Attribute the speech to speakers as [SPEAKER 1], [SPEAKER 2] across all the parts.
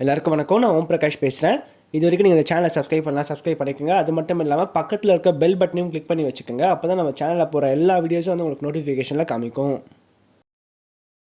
[SPEAKER 1] எல்லாருக்கும் வணக்கம். நான் ஓம் பிரகாஷ் பேசுகிறேன் இது வரைக்கும் நீங்கள் இந்த சேனலை சப்ஸ்கிரைப் பண்ணலாம் சப்ஸ்கிரைப் பண்ணிக்கோங்க. அது மட்டும் இல்லாமல் பக்கத்தில் இருக்க பெல் பட்டனையும் கிளிக் பண்ணி வச்சுக்கோங்க. அப்போ தான் நம்ம சேனலில் போகிற எல்லா வீடியோஸும் வந்து உங்களுக்கு நோட்டிஃபிகேஷனில் காமிக்கும்.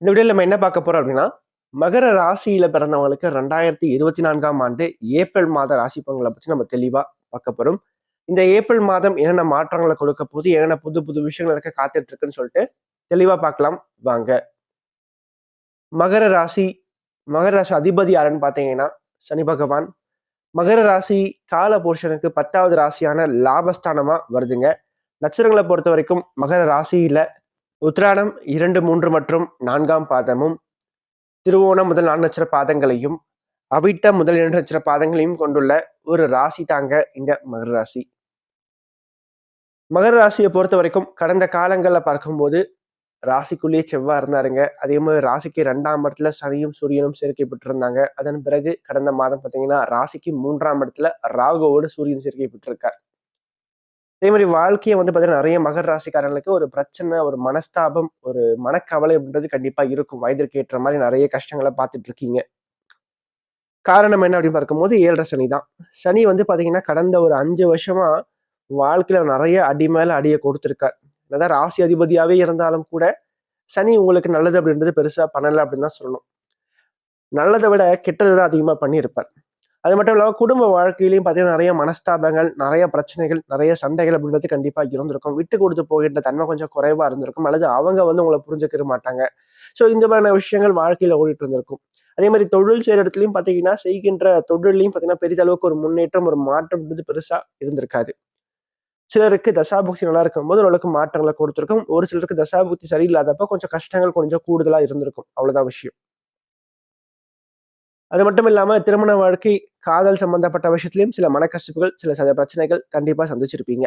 [SPEAKER 1] இந்த வீடியோவில் நம்ம என்ன பார்க்க போகிறோம் அப்படின்னா மகர ராசியில் பிறந்தவங்களுக்கு ரெண்டாயிரத்தி இருபத்தி நான்காம் ஆண்டு ஏப்ரல் மாத ராசி பங்களை பற்றி நம்ம தெளிவாக பார்க்க போகிறோம் இந்த ஏப்ரல் மாதம் என்னென்ன மாற்றங்களை கொடுக்க போது என்னென்ன புது புது விஷயங்கள் இருக்க காத்துட்ருக்குன்னு சொல்லிட்டு தெளிவாக பார்க்கலாம். வாங்க. மகர ராசி மகர ராசி அதிபதி யாருன்னு பார்த்தீங்கன்னா சனி பகவான். மகர ராசி கால புருஷனுக்கு பத்தாவது ராசியான லாபஸ்தானமாக வருதுங்க. நட்சத்திரங்களை பொறுத்த வரைக்கும் மகர ராசியில் உத்திராடம் இரண்டு மூன்று மற்றும் நான்காம் பாதமும் திருவோணம் முதல் நான்கு நட்சத்திர பாதங்களையும் அவிட்ட முதல் இரண்டு நட்சத்திர பாதங்களையும் கொண்டுள்ள ஒரு ராசி தாங்க இந்த மகர ராசி. மகர ராசியை பொறுத்த வரைக்கும் கடந்த காலங்களில் பார்க்கும்போது ராசிக்குள்ளேயே செவ்வாய் இருந்தாருங்க. அதே மாதிரி ராசிக்கு ரெண்டாம் இடத்துல சனியும் சூரியனும் சேர்க்கை அதன் பிறகு கடந்த மாதம் பார்த்தீங்கன்னா ராசிக்கு மூன்றாம் இடத்துல ராகுவோடு சூரியன் சேர்க்கை அதே மாதிரி வாழ்க்கையை வந்து பார்த்தீங்கன்னா நிறைய மகர ராசிக்காரங்களுக்கு ஒரு பிரச்சனை ஒரு மனஸ்தாபம் ஒரு மனக்கவலை அப்படின்றது கண்டிப்பா இருக்கும். வயதிற்கு ஏற்ற மாதிரி நிறைய கஷ்டங்களை பார்த்துட்டு இருக்கீங்க. காரணம் என்ன அப்படின்னு பார்க்கும்போது ஏழரை சனி தான். சனி வந்து பார்த்தீங்கன்னா கடந்த ஒரு அஞ்சு வருஷமா வாழ்க்கையில நிறைய அடி மேல அடியை கொடுத்துருக்கார். என்னதான் ராசி அதிபதியாகவே இருந்தாலும் கூட சனி உங்களுக்கு நல்லது அப்படின்றது பெருசாக பண்ணலை அப்படின்னு தான் சொல்லணும். நல்லதை விட கெட்டது தான் அதிகமாக பண்ணியிருப்பார். அது மட்டும் இல்லாமல் குடும்ப வாழ்க்கையிலையும் பார்த்தீங்கன்னா நிறைய மனஸ்தாபங்கள் நிறைய பிரச்சனைகள் நிறைய சண்டைகள் அப்படின்றது கண்டிப்பாக இருந்திருக்கும். விட்டு கொடுத்து போகின்ற தன்மை கொஞ்சம் குறைவாக இருந்திருக்கும். அல்லது அவங்க வந்து உங்களை புரிஞ்சுக்கிற மாட்டாங்க. ஸோ இந்த மாதிரியான விஷயங்கள் வாழ்க்கையில் ஓடிட்டு இருந்திருக்கும். அதே மாதிரி தொழில் செய்கிற இடத்துலையும் பார்த்தீங்கன்னா செய்கின்ற தொழிலையும் பார்த்தீங்கன்னா பெரிதளவுக்கு ஒரு முன்னேற்றம் ஒரு மாற்றம் பெருசாக இருந்திருக்காது. சிலருக்கு தசாபுக்தி நல்லா இருக்கும் போது ஓரளவுக்கு மாற்றங்களை கொடுத்துருக்கும். ஒரு சிலருக்கு தசாபுக்தி சரியில்லாதப்ப கொஞ்சம் கஷ்டங்கள் கொஞ்சம் கூடுதலாக இருந்திருக்கும். அவ்வளோதான் விஷயம். அது மட்டும் இல்லாமல் திருமண வாழ்க்கை காதல் சம்பந்தப்பட்ட விஷயத்திலையும் சில மனக்கசிப்புகள் சில சில பிரச்சனைகள் கண்டிப்பாக சந்திச்சிருப்பீங்க.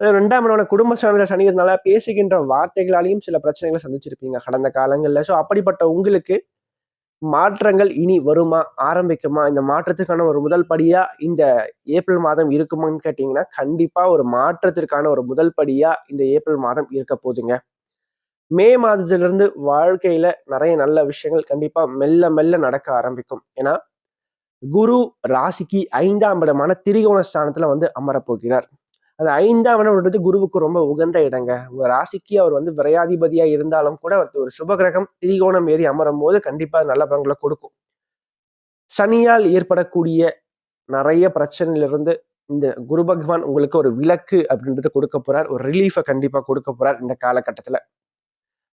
[SPEAKER 1] ரெண்டாம் இடமான குடும்ப சார்ந்த சனி இருந்தால பேசுகின்ற வார்த்தைகளாலையும் சில பிரச்சனைகளை சந்திச்சிருப்பீங்க. கடந்த காலங்களில். ஸோ அப்படிப்பட்ட உங்களுக்கு மாற்றங்கள் இனி வருமா ஆரம்பிக்குமா? இந்த மாற்றத்துக்கான ஒரு முதல் படியா இந்த ஏப்ரல் மாதம் இருக்குமான்னு கேட்டிங்கன்னா கண்டிப்பா ஒரு மாற்றத்திற்கான ஒரு முதல் படியா இந்த ஏப்ரல் மாதம் இருக்க போதுங்க. மே மாதத்திலிருந்து வாழ்க்கையில நிறைய நல்ல விஷயங்கள் கண்டிப்பா மெல்ல மெல்ல நடக்க ஆரம்பிக்கும். ஏன்னா குரு ராசிக்கு ஐந்தாம் இடமான திரிகோண ஸ்தானத்துல வந்து அமரப்போகிறார் அந்த ஐந்தாம் இடம்ன்றது குருவுக்கு ரொம்ப உகந்த இடங்க. உங்க ராசிக்கு அவர் வந்து விரையாதிபதியா இருந்தாலும் கூட அவர் ஒரு சுபகிரகம் திரிகோணம் ஏறி அமரும் போது கண்டிப்பா நல்ல பலன்களை கொடுக்கும். சனியால் ஏற்படக்கூடிய நிறைய பிரச்சனையிலிருந்து இந்த குரு பகவான் உங்களுக்கு ஒரு விளக்கு அப்படின்றது கொடுக்க போறார். ஒரு ரிலீஃபை கண்டிப்பா கொடுக்க போறார் இந்த காலகட்டத்துல.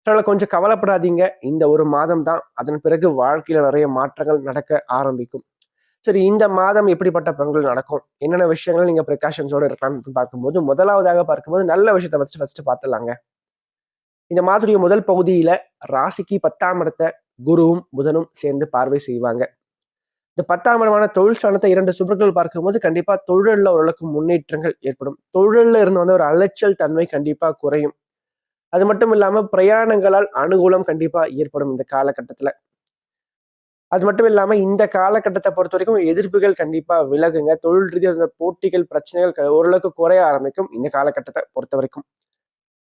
[SPEAKER 1] அதனால கொஞ்சம் கவலைப்படாதீங்க. இந்த ஒரு மாதம் தான். அதன் பிறகு வாழ்க்கையில நிறைய மாற்றங்கள் நடக்க ஆரம்பிக்கும். சரி இந்த மாதம் எப்படிப்பட்ட பலன்கள் நடக்கும்? என்னென்ன விஷயங்கள் நீங்க ப்ரிகாஷன்ஸோட இருக்கலாம்னு பார்க்கும்போது முதலாவதாக பார்க்கும்போது நல்ல விஷயத்த வச்சு ஃபர்ஸ்ட் பார்த்துலாங்க இந்த மாதிரி முதல் பகுதியில ராசிக்கு பத்தாம் இடத்த குருவும் புதனும் சேர்ந்து பார்வை செய்வாங்க. இந்த பத்தாம் இடமான தொழில் ஸ்தானத்தை இரண்டு சுபர்கள் பார்க்கும்போது கண்டிப்பா தொழிலில் ஓரளவுக்கு முன்னேற்றங்கள் ஏற்படும். தொழிலில் இருந்து வந்து ஒரு அலைச்சல் தன்மை கண்டிப்பா குறையும். அது மட்டும் இல்லாம பிரயாணங்களால் அனுகூலம் கண்டிப்பா ஏற்படும் இந்த காலகட்டத்துல. அது மட்டும் இல்லாமல் இந்த காலகட்டத்தை பொறுத்த வரைக்கும் எதிர்ப்புகள் கண்டிப்பாக விலகுங்க. தொழில் ரீதியாக போட்டிகள் பிரச்சனைகள் ஓரளவுக்கு குறைய ஆரம்பிக்கும் இந்த காலகட்டத்தை பொறுத்த வரைக்கும்.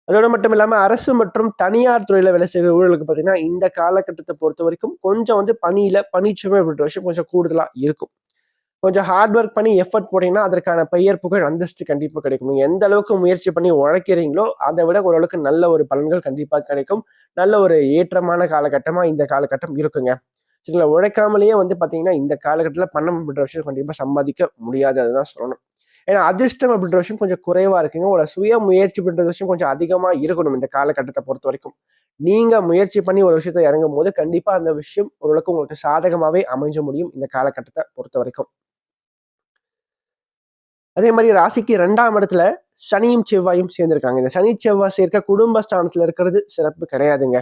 [SPEAKER 1] அதோடு மட்டும் இல்லாமல் அரசு மற்றும் தனியார் துறையில் வேலை செய்கிற ஊழலுக்கு பார்த்தீங்கன்னா இந்த காலகட்டத்தை பொறுத்த வரைக்கும் கொஞ்சம் வந்து பணியில பணிச்சுமை அப்படின்ற விஷயம் கொஞ்சம் கூடுதலாக இருக்கும். கொஞ்சம் ஹார்ட் ஒர்க் பண்ணி எஃபர்ட் போட்டீங்கன்னா அதற்கான பெயர் புகழ் அந்தஸ்து கண்டிப்பாக கிடைக்கும். நீங்கள் எந்த அளவுக்கு முயற்சி பண்ணி உழைக்கிறீங்களோ அதை விட ஓரளவுக்கு நல்ல ஒரு பலன்கள் கண்டிப்பாக கிடைக்கும். நல்ல ஒரு ஏற்றமான காலகட்டமாக இந்த காலகட்டம் இருக்குங்க. சரிங்களா? உழைக்காமலேயே வந்து பார்த்தீங்கன்னா இந்த காலகட்டத்தில் பணம் அப்படின்ற விஷயம் கண்டிப்பாக சம்பாதிக்க முடியாது. அதுதான் சொல்லணும். ஏன்னா அதிர்ஷ்டம் அப்படின்ற விஷயம் கொஞ்சம் குறைவாக இருக்குங்க. உங்களோட சுய முயற்சி அப்படின்ற விஷயம் கொஞ்சம் அதிகமாக இருக்கணும் இந்த காலகட்டத்தை பொறுத்த வரைக்கும். நீங்கள் முயற்சி பண்ணி ஒரு விஷயத்த இறங்கும் போது கண்டிப்பாக அந்த விஷயம் ஓரளவுக்கு உங்களுக்கு சாதகமாகவே அமைஞ்ச முடியும் இந்த காலகட்டத்தை பொறுத்த வரைக்கும். அதே மாதிரி ராசிக்கு ரெண்டாம் இடத்துல சனியும் செவ்வாயும் சேர்ந்திருக்காங்க. இந்த சனி செவ்வாய் சேர்க்க குடும்பஸ்தானத்தில் இருக்கிறது சிறப்பு கிடையாதுங்க.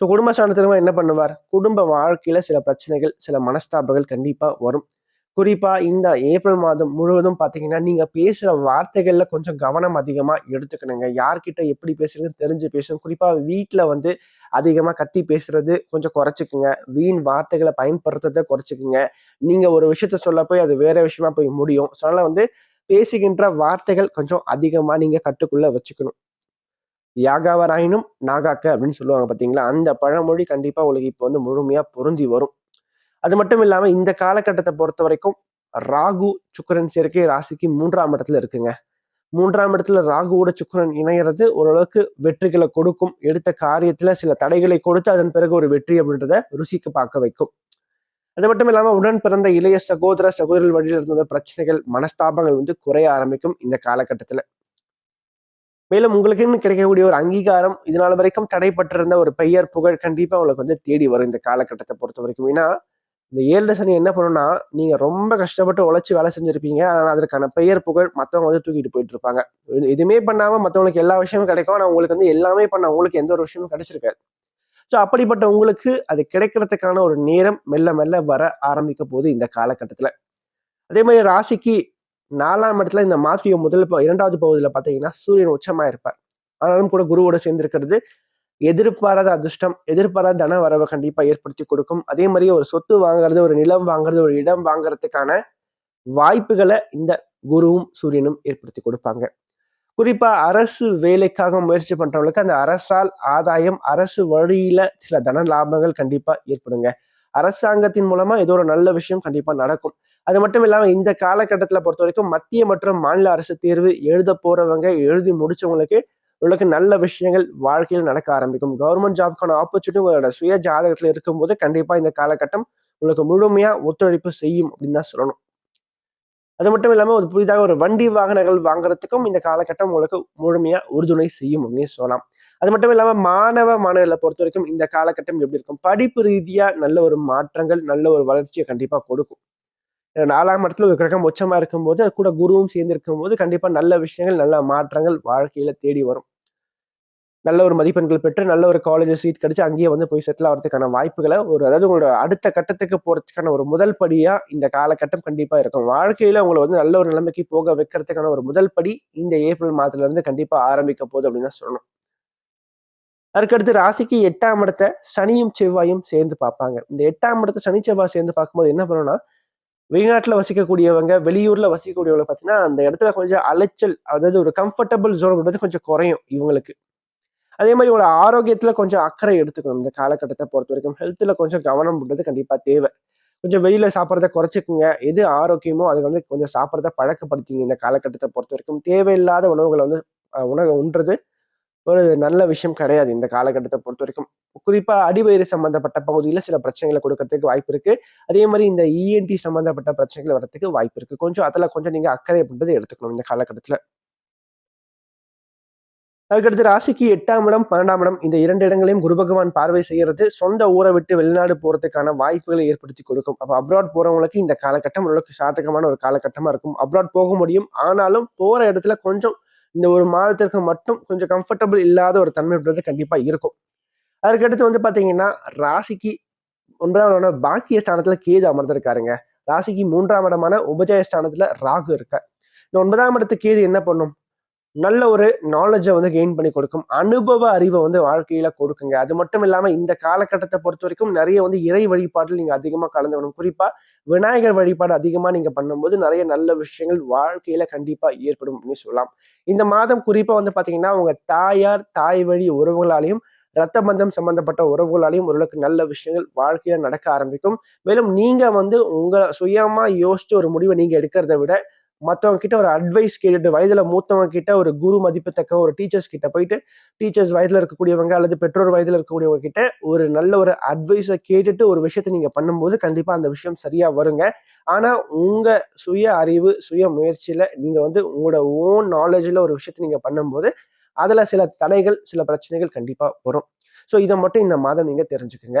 [SPEAKER 1] ஸோ குடும்பஸ்தானத்துல என்ன பண்ணுவார்? குடும்ப வாழ்க்கையில சில பிரச்சனைகள் சில மனஸ்தாபங்கள் கண்டிப்பா வரும். குறிப்பா இந்த ஏப்ரல் மாதம் முழுவதும் பாத்தீங்கன்னா நீங்க பேசுற வார்த்தைகள்ல கொஞ்சம் கவனம் அதிகமா எடுத்துக்கணுங்க. யார்கிட்ட எப்படி பேசுறதுன்னு தெரிஞ்சு பேசணும். குறிப்பா வீட்டுல வந்து அதிகமா கத்தி பேசுறது கொஞ்சம் குறைச்சிக்குங்க. வீண் வார்த்தைகளை பயன்படுத்துறத குறைச்சிக்குங்க. நீங்க ஒரு விஷயத்த சொல்ல போய் அது வேற விஷயமா போய் முடியும். ஸோ அதனால வந்து பேசுகின்ற வார்த்தைகள் கொஞ்சம் அதிகமா நீங்க கட்டுக்குள்ள வச்சுக்கணும். யாகாவராயினும் நாகாக்க அப்படின்னு சொல்லுவாங்க பார்த்தீங்களா அந்த பழமொழி கண்டிப்பாக உங்களுக்கு இப்போ வந்து முழுமையாக பொருந்தி வரும். அது மட்டும் இல்லாமல் இந்த காலகட்டத்தை பொறுத்த வரைக்கும் ராகு சுக்கரன் சேர்க்கை ராசிக்கு மூன்றாம் இடத்துல இருக்குங்க. மூன்றாம் இடத்துல ராகுவோட சுக்கரன் இணையிறது ஓரளவுக்கு வெற்றிகளை கொடுக்கும். எடுத்த காரியத்துல சில தடைகளை கொடுத்து அதன் பிறகு ஒரு வெற்றி அப்படின்றத ருசிக்கு பார்க்க வைக்கும். அது மட்டும் இல்லாமல் உடன் பிறந்த இளைய சகோதர சகோதரர் வழியில் இருந்த பிரச்சனைகள் மனஸ்தாபங்கள் வந்து குறைய ஆரம்பிக்கும் இந்த காலகட்டத்தில். மேலும் உங்களுக்குன்னு கிடைக்கக்கூடிய ஒரு அங்கீகாரம் இதனால வரைக்கும் தடைப்பட்டிருந்த ஒரு பெயர் புகழ் கண்டிப்பாக உங்களுக்கு வந்து தேடி வரும் இந்த காலகட்டத்தை பொறுத்த வரைக்கும். ஏன்னா இந்த ஏழு சனி என்ன பண்ணுன்னா நீங்கள் ரொம்ப கஷ்டப்பட்டு உழைச்சி வேலை செஞ்சுருப்பீங்க. அதனால் அதற்கான பெயர் புகழ் மற்றவங்க வந்து தூக்கிட்டு போயிட்டு இருப்பாங்க. எதுவுமே பண்ணாமல் மற்றவங்களுக்கு எல்லா விஷயமும் கிடைக்கும். ஆனால் உங்களுக்கு வந்து எல்லாமே பண்ண உங்களுக்கு எந்த ஒரு விஷயமும் கிடைச்சிருக்காது. ஸோ அப்படிப்பட்ட உங்களுக்கு அது கிடைக்கிறதுக்கான ஒரு நேரம் மெல்ல மெல்ல வர ஆரம்பிக்க போகுது இந்த காலகட்டத்தில். அதே மாதிரி ராசிக்கு நாலாம் இடத்துல இந்த மாத்தியோ முதல் இரண்டாவது பகுதியில் பார்த்தீங்கன்னா சூரியன் உச்சமாக இருப்பார் ஆனாலும் கூட குருவோட சேர்ந்திருக்கிறது எதிர்பாராத அதிர்ஷ்டம் எதிர்பாராத தன வரவை கண்டிப்பாக ஏற்படுத்தி கொடுக்கும். அதே மாதிரி ஒரு சொத்து வாங்குறது ஒரு நிலம் வாங்குறது ஒரு இடம் வாங்குறதுக்கான வாய்ப்புகளை இந்த குருவும் சூரியனும் ஏற்படுத்தி கொடுப்பாங்க. குறிப்பா அரசு வேலைக்காக முயற்சி பண்றவங்களுக்கு அந்த அரசால் ஆதாயம் அரசு வழியில சில தன லாபங்கள் கண்டிப்பா ஏற்படுங்க. அரசாங்கத்தின் மூலமா ஏதோ ஒரு நல்ல விஷயம் கண்டிப்பா நடக்கும். அது மட்டும் இல்லாமல் இந்த காலகட்டத்தில் பொறுத்த வரைக்கும் மத்திய மற்றும் மாநில அரசு தேர்வு எழுத போறவங்க எழுதி முடிச்சவங்களுக்கு உங்களுக்கு நல்ல விஷயங்கள் வாழ்க்கையில் நடக்க ஆரம்பிக்கும். கவர்மெண்ட் ஜாப்க்கான ஆப்பர்ச்சுனிட்டி உங்களோட சுய ஜாதகத்தில் இருக்கும்போது கண்டிப்பா இந்த காலகட்டம் உங்களுக்கு முழுமையா ஒத்துழைப்பு செய்யும் அப்படின்னு தான் சொல்லணும். அது மட்டும் இல்லாமல் ஒரு புதிதாக ஒரு வண்டி வாகனங்கள் வாங்குறதுக்கும் இந்த காலகட்டம் உங்களுக்கு முழுமையா உறுதுணை செய்யும் அப்படின்னு சொல்லலாம். அது மட்டும் இல்லாமல் மாணவ மாணவர்களை பொறுத்த வரைக்கும் இந்த காலகட்டம் எப்படி இருக்கும்? படிப்பு ரீதியாக நல்ல ஒரு மாற்றங்கள் நல்ல ஒரு வளர்ச்சியை கண்டிப்பாக கொடுக்கும். நாலாம் இடத்துல ஒரு கிரகம் உச்சமாக இருக்கும்போது அது கூட குருவும் சேர்ந்துருக்கும் போது கண்டிப்பாக நல்ல விஷயங்கள் நல்ல மாற்றங்கள் வாழ்க்கையில் தேடி வரும். நல்ல ஒரு மதிப்பெண்கள் பெற்று நல்ல ஒரு காலேஜ் சீட் கிடைச்சு அங்கேயே வந்து போய் செட்டில் ஆகிறதுக்கான வாய்ப்புகளை ஒரு அதாவது உங்களோட அடுத்த கட்டத்துக்கு போகிறதுக்கான ஒரு முதல் படியாக இந்த காலகட்டம் கண்டிப்பாக இருக்கும். வாழ்க்கையில் உங்களை வந்து நல்ல ஒரு நிலைமைக்கு போக வைக்கிறதுக்கான ஒரு முதல் படி இந்த ஏப்ரல் மாதத்துலேருந்து கண்டிப்பாக ஆரம்பிக்க போகுது அப்படின்னு தான் சொல்லணும். அதுக்கடுத்து ராசிக்கு எட்டாம் இடத்தை சனியும் செவ்வாயும் சேர்ந்து பார்ப்பாங்க. இந்த எட்டாம் இடத்தை சனி செவ்வாய் சேர்ந்து பார்க்கும்போது என்ன பண்ணணும்னா வெளிநாட்டில் வசிக்கக்கூடியவங்க வெளியூரில் வசிக்கக்கூடியவங்க பார்த்தீங்கன்னா அந்த இடத்துல கொஞ்சம் அலைச்சல் அதாவது ஒரு கம்ஃபர்டபுள் ஜோன் கொஞ்சம் குறையும் இவங்களுக்கு. அதே மாதிரி உங்களோட ஆரோக்கியத்தில் கொஞ்சம் அக்கறை எடுத்துக்கணும். இந்த காலகட்டத்தை பொறுத்த வரைக்கும் ஹெல்த்தில் கொஞ்சம் கவனம் பண்ணுறது கண்டிப்பாக தேவை. கொஞ்சம் வெளியில சாப்பிட்றத குறைச்சிக்குங்க. எது ஆரோக்கியமோ அதை வந்து கொஞ்சம் சாப்பிட்றத பழக்கப்படுத்திங்க. இந்த காலகட்டத்தை பொறுத்த வரைக்கும் தேவையில்லாத உணவுகளை வந்து உணவு உண்றது ஒரு நல்ல விஷயம் கிடையாது இந்த காலகட்டத்தை பொறுத்த வரைக்கும். குறிப்பாக அடிவயிறு சம்பந்தப்பட்ட பகுதியில் சில பிரச்சனைகளை கொடுக்கறதுக்கு வாய்ப்பு இருக்கு. அதே மாதிரி இந்த இஎன்டி சம்மந்தப்பட்ட சம்பந்தப்பட்ட பிரச்சனைகள் வரதுக்கு வாய்ப்பு இருக்கு. கொஞ்சம் அதில் கொஞ்சம் நீங்கள் அக்கறை அப்படின்றத எடுத்துக்கணும் இந்த காலகட்டத்தில். அதுக்கடுத்து ராசிக்கு எட்டாம் இடம் பன்னெண்டாம் இடம் இந்த இரண்டு இடங்களையும் குரு பகவான் பார்வை செய்கிறது சொந்த ஊரை விட்டு வெளிநாடு போகிறதுக்கான வாய்ப்புகளை ஏற்படுத்தி கொடுக்கும். அப்போ அப்ராட் போகிறவங்களுக்கு இந்த காலகட்டம் ஓரளவுக்கு சாதகமான ஒரு காலகட்டமாக இருக்கும். அப்ராட் போக முடியும். ஆனாலும் போகிற இடத்துல கொஞ்சம் இந்த ஒரு மாதத்திற்கு மட்டும் கொஞ்சம் கம்ஃபர்டபுள் இல்லாத ஒரு தன்மை அப்படின்றது கண்டிப்பாக இருக்கும். அதுக்கடுத்து வந்து பார்த்தீங்கன்னா ராசிக்கு ஒன்பதாம் இடம் பாக்கிய ஸ்தானத்தில் கேது அமர்ந்திருக்காருங்க. ராசிக்கு மூன்றாம் இடமான உபஜய ஸ்தானத்தில் ராகு இருக்க இந்த ஒன்பதாம் இடத்து கேது என்ன பண்ணும்? நல்ல ஒரு நாலேஜை வந்து கெயின் பண்ணி கொடுக்கும். அனுபவ அறிவை வந்து வாழ்க்கையில கொடுக்குங்க. அது மட்டும் இல்லாமல் இந்த காலகட்டத்தை பொறுத்த வரைக்கும் நிறைய வந்து இறை வழிபாட்டில் நீங்கள் அதிகமாக கலந்து வரணும் குறிப்பாக விநாயகர் வழிபாடு அதிகமாக நீங்கள் பண்ணும்போது நிறைய நல்ல விஷயங்கள் வாழ்க்கையில கண்டிப்பாக ஏற்படும் அப்படின்னு சொல்லலாம். இந்த மாதம் குறிப்பாக வந்து பார்த்தீங்கன்னா உங்கள் தாயார் தாய் வழி உறவுகளாலையும் ரத்த பந்தம் சம்பந்தப்பட்ட உறவுகளாலையும் ஓரளவுக்கு நல்ல விஷயங்கள் வாழ்க்கையில நடக்க ஆரம்பிக்கும். மேலும் நீங்க வந்து உங்களை சுயமா யோசிச்சு ஒரு முடிவை நீங்க எடுக்கிறத விட மற்றவங்க கிட்ட ஒரு அட்வைஸ் கேட்டுட்டு வயதில் மூத்தவங்க கிட்ட ஒரு குரு மதிப்புத்தக்க ஒரு டீச்சர்ஸ் கிட்ட போயிட்டு டீச்சர்ஸ் வயதில் இருக்கக்கூடியவங்க அல்லது பெற்றோர் வயதில் இருக்கக்கூடியவங்க கிட்ட ஒரு நல்ல ஒரு அட்வைஸை கேட்டுட்டு ஒரு விஷயத்த நீங்கள் பண்ணும்போது கண்டிப்பாக அந்த விஷயம் சரியாக வருங்க. ஆனால் உங்கள் சுய அறிவு சுய முயற்சியில் நீங்கள் வந்து உங்களோட ஓன் நாலேஜில் ஒரு விஷயத்த நீங்கள் பண்ணும்போது அதில் சில தடைகள் சில பிரச்சனைகள் கண்டிப்பாக வரும். ஸோ இதை மட்டும் இந்த மாதம் நீங்கள் தெரிஞ்சுக்குங்க.